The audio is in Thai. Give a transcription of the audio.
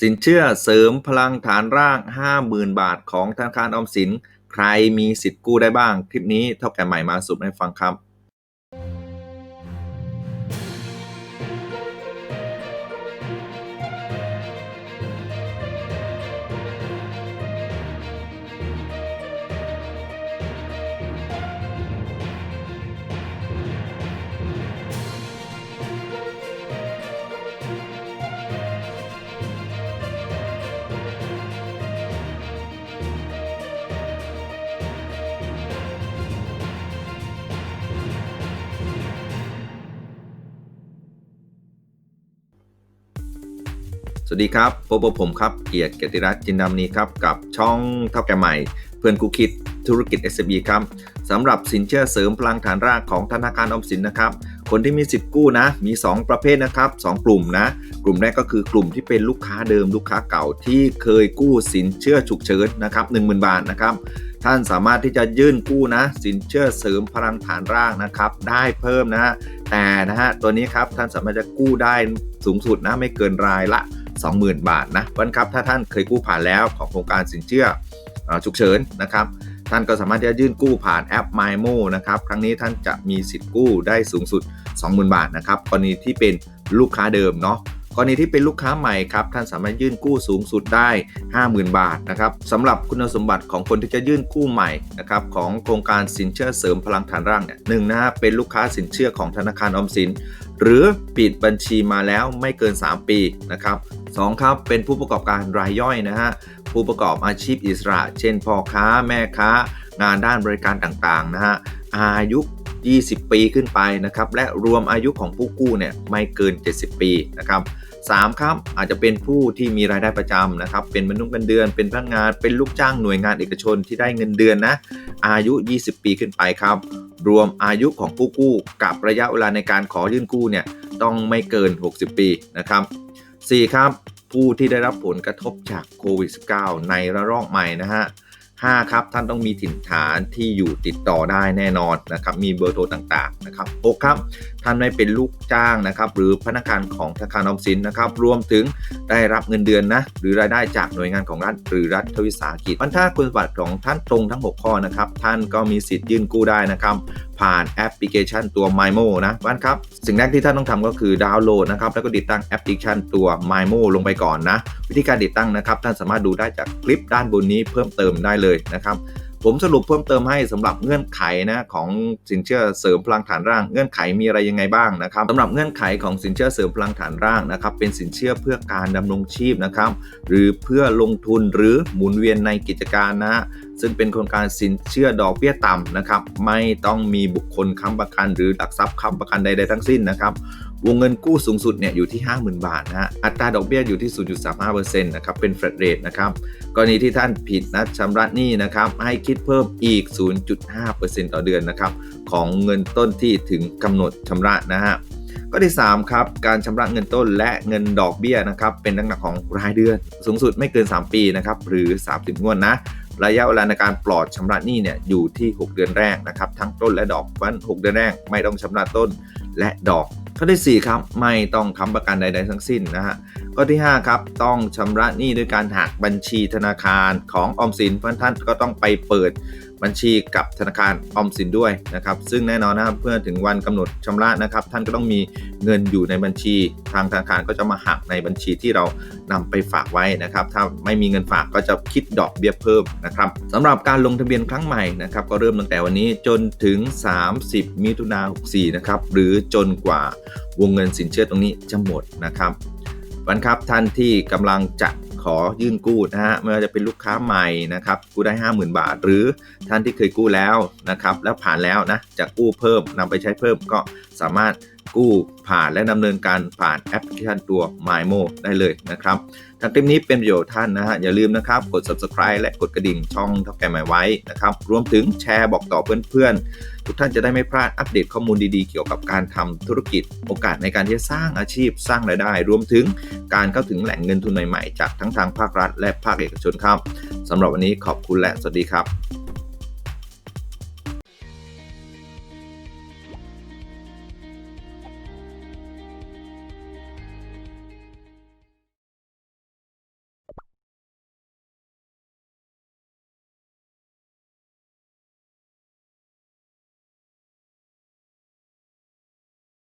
สินเชื่อเสริมพลังฐานราก 50,000 บาทของธนาคารออมสิน ใครมีสิทธิ์กู้ได้บ้าง คลิปนี้เท่าแก่ใหม่มาสุดให้ฟังครับ สวัสดีครับพบกับผมครับ เกียรติเกียรติรัตน์จินดามนีครับ กับช่องเท่าแก่ใหม่ เพื่อนกูคิดธุรกิจ s อ b ครับสำหรับสินเชื่อเสริมพลังฐานรากของธนาคารอมสินนะครับ คนที่มีสิทธิ์กู้นะ มี 2 ประเภทนะครับ 2 กลุ่มนะ กลุ่มแรกก็คือกลุ่มที่เป็นลูกค้าเดิมลูกค้าเก่าที่เคยกู้สินเชื่อฉุกเฉินนะครับ10,000 บาทนะครับท่านสามารถที่จะยื่นกู้นะ สินเชื่อเสริมพลังฐานรากนะครับ ได้เพิ่มนะฮะแต่นะฮะตัวนี้ครับท่านสามารถจะกู้ได้สูงสุดนะไม่เกินรายละ 20,000 บาทนะวันครับถ้าท่านเคยกู้ผ่านแล้วของโครงการสินเชื่อฉุกเฉินนะครับท่านก็สามารถที่จะยื่นกู้ผ่านแอป MyMo นะครับครั้งนี้ท่านจะมีสิทธิ์กู้ได้สูงสุด 20,000 บาทนะครับกรณีที่เป็นลูกค้าเดิมเนาะกรณีที่เป็นลูกค้าใหม่ครับท่านสามารถยื่นกู้สูงสุดได้ 50,000 บาทนะครับสำหรับคุณสมบัติของคนที่จะยื่นกู้ใหม่นะครับของโครงการสินเชื่อเสริมพลังฐานร่ากเนี่ยหนึ่งนะฮะเป็นลูกค้าสินเชื่อของธนาคารออมสิน หรือปิดบัญชีมาแล้วไม่เกิน 3 ปีนะครับ สองครับเป็นผู้ประกอบการรายย่อยนะฮะผู้ประกอบอาชีพอิสระ เช่นพ่อค้าแม่ค้า งานด้านบริการต่างๆนะฮะอายุ 20 ปีขึ้นไปนะครับและรวมอายุของผู้กู้เนี่ยไม่เกิน 70 ปีนะครับสามครับอาจจะเป็นผู้ที่มีรายได้ประจำนะครับเป็นมนุษย์เงินเดือนเป็นพนักงานเป็นลูกจ้างหน่วยงานเอกชนที่ได้เงินเดือนนะอายุ 20 ปีขึ้นไปครับรวมอายุของผู้กู้กับระยะเวลาในการขอยื่นกู้เนี่ยต้องไม่เกิน 60 ปีนะครับ 4. ครับ ผู้ที่ได้รับผลกระทบจากโควิด -19 ในระลอกใหม่นะฮะ 5. ครับท่านต้องมีถิ่นฐานที่อยู่ติดต่อได้แน่นอนนะครับมีเบอร์โทรต่างๆนะครับ 6. ครับ ท่านไม่เป็นลูกจ้างนะครับ หรือพนักงานของธนาคารออมสินนะครับ รวมถึงได้รับเงินเดือนนะ หรือรายได้จากหน่วยงานของรัฐ หรือรัฐวิสาหกิจมันถ้าคุณสมบัติของท่านตรงทั้ง 6 ข้อนะครับ ท่านก็มีสิทธิ์ยื่นกู้ได้นะครับ ผ่านแอปพลิเคชันตัว MyMo นะบ้านครับ สิ่งแรกที่ท่านต้องทำก็คือดาวน์โหลดนะครับ แล้วก็ติดตั้งแอปพลิเคชันตัว MyMo ลงไปก่อนนะ วิธีการติดตั้งนะครับ ท่านสามารถดูได้จากคลิปด้านบนนี้เพิ่มเติมได้เลยนะครับ ผมสรุปเพิ่มเติมให้สำหรับเงื่อนไขนะของสินเชื่อเสริมพลังฐานร่าง เงื่อนไขมีอะไรยังไงบ้างนะครับสำหรับเงื่อนไขของสินเชื่อเสริมพลังฐานร่างนะครับเป็นสินเชื่อเพื่อการดำรงชีพนะครับหรือเพื่อลงทุนหรือหมุนเวียนในกิจการนะฮะซึ่งเป็นโครงการสินเชื่อดอกเบี้ยต่ำนะครับไม่ต้องมีบุคคลค้ำประกัน หรือหลักทรัพย์ค้ำประกันใดๆทั้งสิ้นนะครับวงเงินกู้สูงสุดเนี่ยอยู่ที่ 50,000 บาทนะฮะอัตราดอกเบี้ยอยู่ที่ 0.35%นะครับเป็น flat rate นะครับกรณีที่ท่านผิดนัดชำระหนี้นะครับให้คิดเพิ่มอีก 0.5%ต่อเดือนนะครับของเงินต้นที่ถึงกำหนดชำระนะฮะก็ที่3ครับการชำระเงินต้นและเงินดอกเบี้ยนะครับเป็นลักษณะของรายเดือน สูงสุดไม่เกิน 3 ปีนะครับหรือ 30 งวดนะระยะเวลาในการปลอดชำระหนี้เนี่ยอยู่ที่ 6 เดือนแรกนะครับทั้งต้นและดอกวัน6เดือนแรกไม่ต้องชำระต้นและดอก ข้อที่ 4 ครับ ไม่ต้องค้ำประกันใด ๆ ทั้งสิ้นนะฮะข้อที่ 5 ครับ ต้องชำระหนี้ด้วยการหักบัญชีธนาคารของออมสินเพราะท่านก็ต้องไปเปิด บัญชีกับธนาคารออมสินด้วยนะครับซึ่งแน่นอนนะครับเพื่อถึงวันกำหนดชำระนะครับ ท่านก็ต้องมีเงินอยู่ในบัญชี ทางธนาคารก็จะมาหักในบัญชีที่เรานำไปฝากไว้นะครับ ถ้าไม่มีเงินฝากก็จะคิดดอกเบี้ยเพิ่มนะครับสำหรับการลงทะเบียนครั้งใหม่นะครับ ก็เริ่มตั้งแต่วันนี้จนถึง 30 มิถุนายน64 นะครับ หรือจนกว่าวงเงินสินเชื่อตรงนี้จะหมดนะครับวันครับท่านที่กำลังจะ ขอยื่นกู้นะฮะไม่ว่าจะเป็นลูกค้าใหม่นะครับกู้ได้ 50,000 บาท หรือท่านที่เคยกู้แล้วนะครับแล้วผ่านแล้วนะจะกู้เพิ่มนำไปใช้เพิ่มก็สามารถ กู้ผ่านและดำเนินการผ่านแอปพลิเคชันตัว MyMo ได้เลยนะครับถ้าคลิปนี้เป็นประโยชน์ท่านนะฮะอย่าลืมนะครับกด subscribe และกดกระดิ่งช่องท่าแก่ใหม่ไว้นะครับรวมถึงแชร์บอกต่อเพื่อนๆ ทุกท่านจะได้ไม่พลาดอัปเดตข้อมูลดีๆ เกี่ยวกับการทำธุรกิจ โอกาสในการที่จะสร้างอาชีพสร้างรายได้ รวมถึงการเข้าถึงแหล่งเงินทุนใหม่ๆ จากทั้งทางภาครัฐ และภาคเอกชนครับสำหรับวันนี้ขอบคุณและสวัสดีครับ